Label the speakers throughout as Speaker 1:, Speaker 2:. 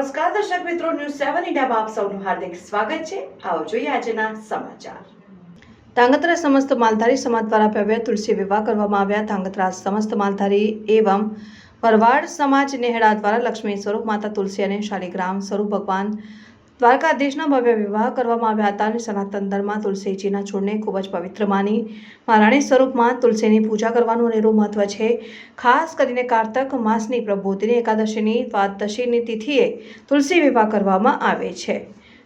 Speaker 1: દર્શક મિત્રો, ન્યૂઝ સેવન ઇન્ડિયામાં આપ સૌનું હાર્દિક સ્વાગત છે. આવો જોઈએ આજના સમાચાર. ધાંગધ્રા સમસ્ત માલધારી સમાજ દ્વારા ભવ્ય તુલસી વિવાહ કરવામાં આવ્યા. ધાંગધ્રા સમસ્ત માલધારી એવમ ભરવાડ સમાજ નેહડા દ્વારા લક્ષ્મી સ્વરૂપ માતા તુલસી અને શાલિગ્રામ સ્વરૂપ ભગવાન દ્વારકાધીશના ભવ્ય વિવાહ કરવામાં આવ્યા હતા અને સનાતન ધર્મમાં તુલસીજીના છોડને ખૂબ જ પવિત્ર માની, મહારાણી સ્વરૂપમાં તુલસીની પૂજા કરવાનું અનેરું મહત્વ છે. ખાસ કરીને કારતક માસની પ્રબોધિની એકાદશીની દ્વાદશીની તિથિએ તુલસી વિવાહ કરવામાં આવે છે.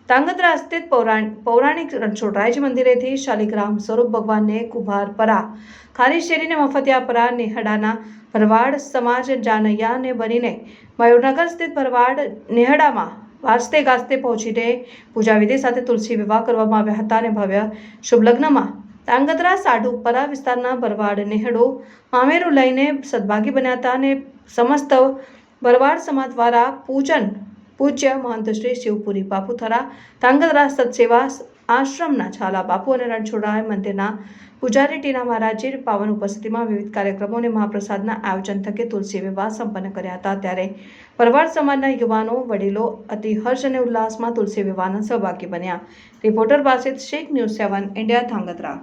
Speaker 1: તાંગત્રા સ્થિત પૌરાણ પૌરાણિક રણછોડરાયજી મંદિરેથી શાલિગ્રામ સ્વરૂપ ભગવાનને કુંભારપરા ખારી શેરીને મફતિયાપરા નેહડાના ભરવાડ સમાજ, જાનૈયાને બનીને મયુરનગર સ્થિત ભરવાડ, નેહડામાં વાજતે ગાજતે પહોંચીને પૂજાવિધિ સાથે તુલસી વિવાહ કરવામાં આવ્યા હતા અને ભવ્ય શુભલગ્નમાં તાંગધ્રા સાઢુપરા વિસ્તારના ભરવાડ નેહડો મામેરું લઈને સદભાગી બન્યા હતા અને સમસ્ત ભરવાડ સમાજ દ્વારા પૂજન પૂજ્ય મહંત શ્રી શિવપુરી બાપુથરા તાંગધ્રા સત્સેવા આશ્રમના છાલા બાપુ અને રણછોડરાય મંદિરના પૂજારી ટીના મહારાજે પાવન ઉપસ્થિતિમાં વિવિધ કાર્યક્રમો અને મહાપ્રસાદના આયોજન થકે તુલસી વિવાહ સંપન્ન કર્યા હતા. ત્યારે પરવાર સમાજના યુવાનો, વડીલો અતિ હર્ષ અને ઉલ્લાસમાં તુલસી વિવાહના સહભાગી બન્યા. Reporter Basit Shaikh news seven, India, Dhrangadhra.